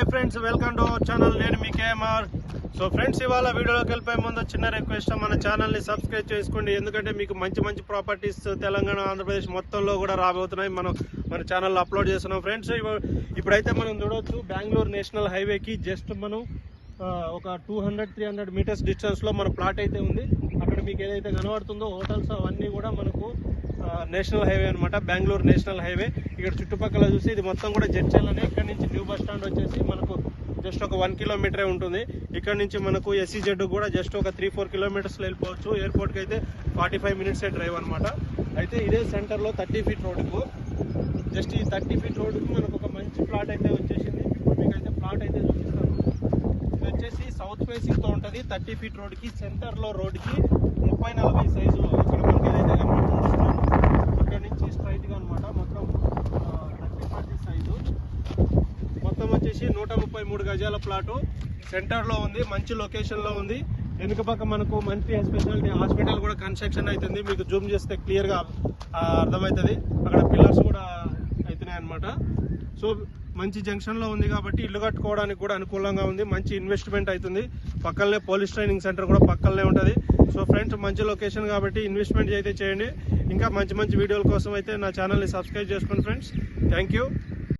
Hi friends welcome to our channel. నేను మీ KMR. So friends ఇవాళ వీడియోలోకి వెళ్ళిపోయే ముందు చిన్న రిక్వెస్ట్ మన ఛానల్ని సబ్స్క్రైబ్ చేసుకోండి. ఎందుకంటే మీకు మంచి మంచి ప్రాపర్టీస్ తెలంగాణ ఆంధ్రప్రదేశ్ మొత్తంలో కూడా రాబోతున్నాయి. మనం మన ఛానల్లో అప్లోడ్ చేస్తున్నాం. ఫ్రెండ్స్ ఇప్పుడైతే మనం చూడవచ్చు బెంగళూరు నేషనల్ హైవేకి జస్ట్ మనం ఒక two hundred three hundred metres డిస్టెన్స్లో మన ప్లాట్ అయితే ఉంది. అక్కడ మీకు ఏదైతే కనబడుతుందో హోటల్స్ అవన్నీ కూడా మనకు నేషనల్ హైవే అనమాట బెంగళూరు నేషనల్ హైవే. ఇక్కడ చుట్టుపక్కల చూసి ఇది మొత్తం కూడా జడ్చల్ అనే ఇక్కడ నుంచి న్యూ బస్ స్టాండ్ వచ్చేసి మనకు జస్ట్ ఒక వన్ కిలోమీటరే ఉంటుంది. ఇక్కడ నుంచి మనకు ఎస్సీజెడ్ కూడా జస్ట్ ఒక త్రీ ఫోర్ కిలోమీటర్స్లో వెళ్ళిపోవచ్చు. ఎయిర్పోర్ట్కి అయితే ఫార్టీ ఫైవ్ మినిట్స్ డ్రైవ్ అనమాట అయితే ఇదే సెంటర్లో థర్టీ ఫీట్ రోడ్డుకు జస్ట్ ఈ థర్టీ ఫీట్ రోడ్డుకు మనకు ఒక మంచి ప్లాట్ అయితే వచ్చేసి ఇప్పుడు మీకు అయితే ప్లాట్ అయితే చూపిస్తాను ఇది వచ్చేసి తో ఉంటది. థర్టీ ఫీట్ రోడ్కి సెంటర్లో రోడ్కి ముప్పై నలభై సైజు ఇక్కడ మనకి ఏదైతే కనబడుతుందో ఇక్కడ నుంచి స్ట్రైట్గా అనమాట మొత్తం థర్టీ ఫార్టీ సైజు. మొత్తం వచ్చేసి నూట ముప్పై మూడు గజాల ప్లాటు. సెంటర్లో ఉంది మంచి లొకేషన్లో ఉంది. వెనుక పక్క మనకు మంచి స్పెషాలిటీ హాస్పిటల్ కూడా కన్స్ట్రక్షన్ అవుతుంది. మీకు జూమ్ చేస్తే క్లియర్గా అర్థమవుతుంది. అక్కడ పిల్లర్స్ కూడా అవుతున్నాయి అనమాట సో మంచి జంక్షన్లో ఉంది కాబట్టి ఇల్లు కట్టుకోవడానికి కూడా అనుకూలంగా ఉంది. మంచి ఇన్వెస్ట్మెంట్ అవుతుంది పక్కనే పోలీస్ ట్రైనింగ్ సెంటర్ కూడా పక్కనే ఉంటుంది. సో ఫ్రెండ్స్ మంచి లొకేషన్ కాబట్టి ఇన్వెస్ట్మెంట్ అయితే చేయండి. ఇంకా మంచి మంచి వీడియోల కోసం అయితే నా ఛానల్ని సబ్స్క్రైబ్ చేసుకోండి ఫ్రెండ్స్. Thank you